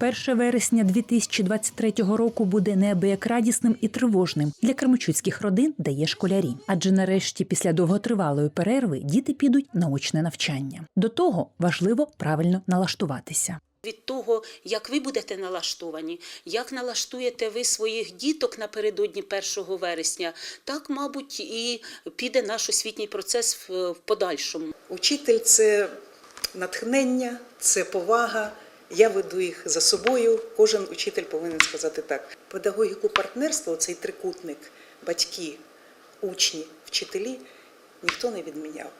1 вересня 2023 року буде неабияк радісним і тривожним для кремучуцьких родин, дає школярі. Адже нарешті, після довготривалої перерви, діти підуть на очне навчання. До того важливо правильно налаштуватися. Від того, як ви будете налаштовані, як налаштуєте ви своїх діток напередодні 1 вересня, так, мабуть, і піде наш освітній процес в в подальшому. Учитель це натхнення, це повага. Я веду їх за собою. Кожен учитель повинен сказати так. Педагогіку партнерства, цей трикутник, батьки, учні, вчителі, ніхто не відміняв.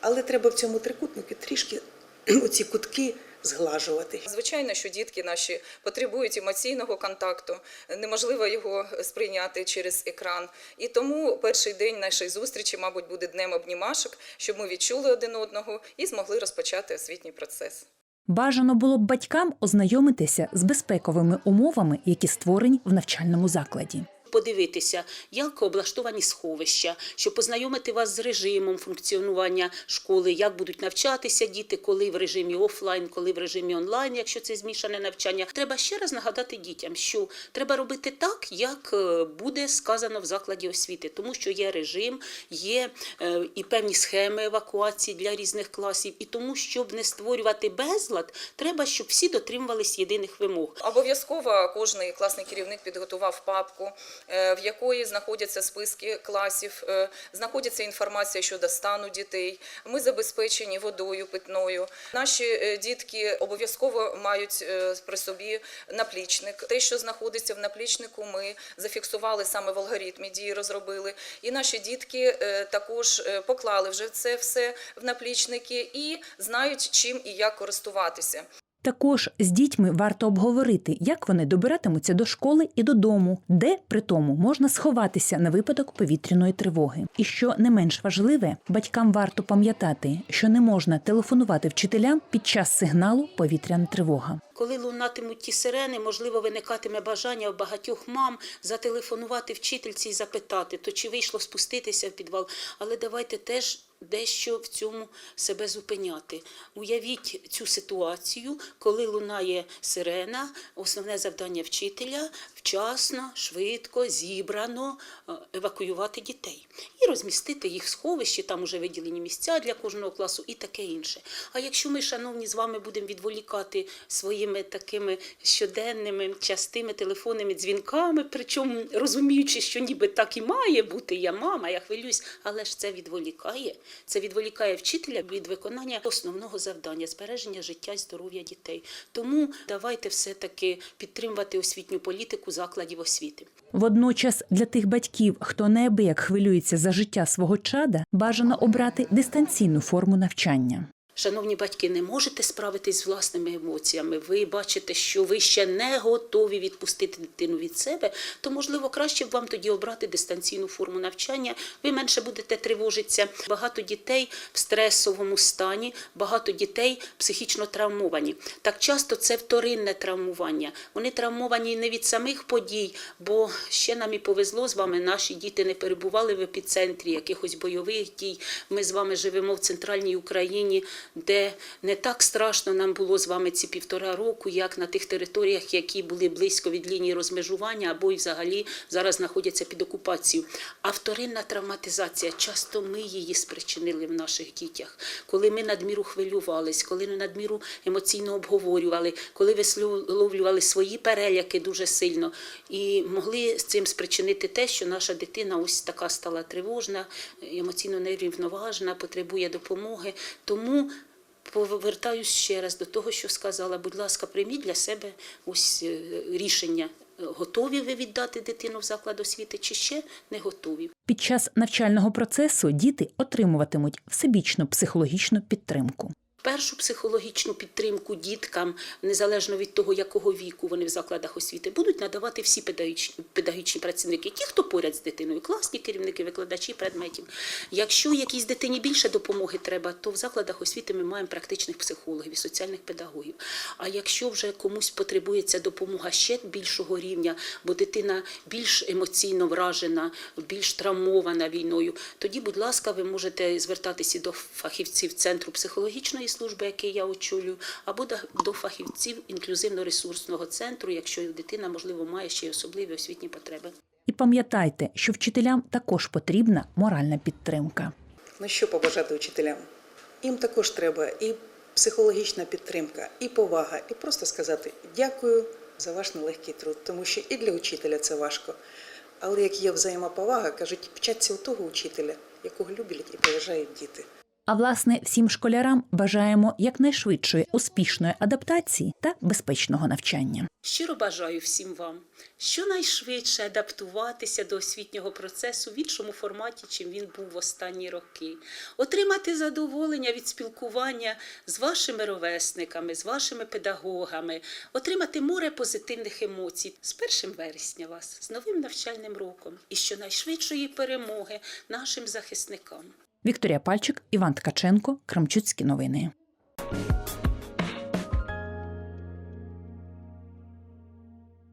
Але треба в цьому трикутнику трішки оці кутки зглажувати. Звичайно, що дітки наші потребують емоційного контакту, неможливо його сприйняти через екран. І тому перший день нашої зустрічі, мабуть, буде днем обнімашок, щоб ми відчули один одного і змогли розпочати освітній процес. Бажано було б батькам ознайомитися з безпековими умовами, які створені в навчальному закладі. Подивитися, як облаштовані сховища, щоб познайомити вас з режимом функціонування школи, як будуть навчатися діти, коли в режимі офлайн, коли в режимі онлайн, якщо це змішане навчання. Треба ще раз нагадати дітям, що треба робити так, як е, буде сказано в закладі освіти, тому що є режим, є е, і певні схеми евакуації для різних класів. І тому, щоб не створювати безлад, треба, щоб всі дотримувались єдиних вимог. Обов'язково кожний класний керівник підготував папку, в якої знаходяться списки класів, е, знаходиться інформація щодо стану дітей. Ми забезпечені водою питною. Наші е, дітки обов'язково мають е, при собі наплічник. Те, що знаходиться в наплічнику, ми зафіксували саме в алгоритмі дії, розробили. І наші дітки е, також е, поклали вже це все в наплічники і знають, чим і як користуватися. Також з дітьми варто обговорити, як вони добиратимуться до школи і додому, де при тому можна сховатися на випадок повітряної тривоги. І що не менш важливе, батькам варто пам'ятати, що не можна телефонувати вчителям під час сигналу повітряна тривога. Коли лунатимуть ті сирени, можливо, виникатиме бажання у багатьох мам зателефонувати вчительці і запитати, то чи вийшло спуститися в підвал. Але давайте теж дещо в цьому себе зупиняти. Уявіть цю ситуацію, коли лунає сирена, основне завдання вчителя вчасно, швидко, зібрано е, евакуювати дітей і розмістити їх в сховищі, там уже виділені місця для кожного класу і таке інше. А якщо ми, шановні, з вами будемо відволікати своїми такими щоденними частими телефонними дзвінками, причому розуміючи, що ніби так і має бути, я мама, я хвилююсь, але ж це відволікає. Це відволікає вчителя від виконання основного завдання збереження життя і здоров'я дітей. Тому давайте все-таки підтримувати освітню політику закладів освіти. Водночас для тих батьків, хто неабияк хвилюється за життя свого чада, бажано обрати дистанційну форму навчання. Шановні батьки, не можете справитись з власними емоціями. Ви бачите, що ви ще не готові відпустити дитину від себе, то можливо краще б вам тоді обрати дистанційну форму навчання. Ви менше будете тривожитися. Багато дітей в стресовому стані, багато дітей психічно травмовані. Так часто це вторинне травмування. Вони травмовані не від самих подій, бо ще нам і повезло з вами. Наші діти не перебували в епіцентрі якихось бойових дій. Ми з вами живемо в центральній Україні де не так страшно нам було з вами ці півтора року, як на тих територіях, які були близько від лінії розмежування або й взагалі зараз знаходяться під окупацією. А вторинна травматизація, часто ми її спричинили в наших дітях, коли ми надміру хвилювались, коли ми надміру емоційно обговорювали, коли висловлювали свої переляки дуже сильно і могли з цим спричинити те, що наша дитина ось така стала тривожна, емоційно нерівноважна, потребує допомоги. Тому повертаюсь ще раз до того, що сказала. Будь ласка, прийміть для себе ось е, рішення. Готові ви віддати дитину в заклад освіти, чи ще не готові? Під час навчального процесу діти отримуватимуть всебічну психологічну підтримку. Першу психологічну підтримку діткам, незалежно від того, якого віку вони в закладах освіти, будуть надавати всі педагогічні, педагогічні працівники, ті, хто поряд з дитиною, класні керівники, викладачі предметів. Якщо якійсь дитині більше допомоги треба, то в закладах освіти ми маємо практичних психологів і соціальних педагогів. А якщо вже комусь потребується допомога ще більшого рівня, бо дитина більш емоційно вражена, більш травмована війною, тоді, будь ласка, ви можете звертатися до фахівців центру психологічної соціальної служби, який я очолюю, або до, до фахівців інклюзивно-ресурсного центру, якщо дитина, можливо, має ще й особливі освітні потреби. І пам'ятайте, що вчителям також потрібна моральна підтримка. Ну що побажати учителям? Їм також треба і психологічна підтримка, і повага, і просто сказати дякую за ваш нелегкий труд, тому що і для учителя це важко. Але як є взаємоповага, кажуть, вчаться у того учителя, якого люблять і поважають діти. А власне, всім школярам бажаємо якнайшвидшої успішної адаптації та безпечного навчання. Щиро бажаю всім вам щонайшвидше адаптуватися до освітнього процесу в іншому форматі, чим він був в останні роки, отримати задоволення від спілкування з вашими ровесниками, з вашими педагогами, отримати море позитивних емоцій з 1 вересня вас, з новим навчальним роком і щонайшвидшої перемоги нашим захисникам. Вікторія Пальчик, Іван Ткаченко, Кремчуцькі новини.